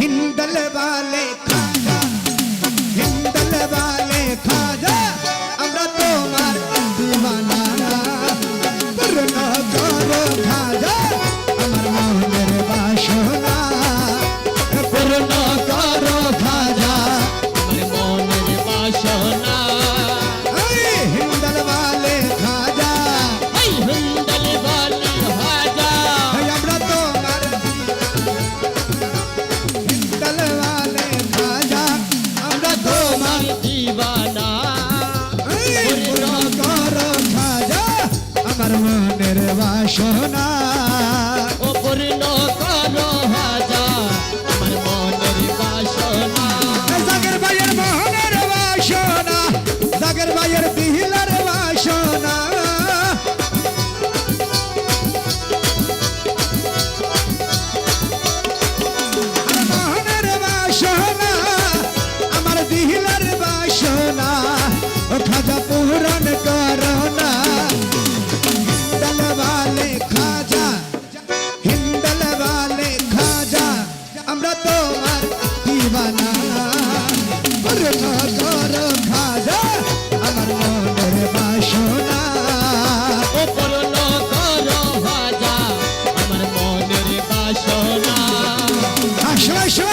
हिंदल वाले বাসনা আমরা তোমার আমার মনের বাসনা। ভাজা আমার মনের বাসনা। আসো আসো।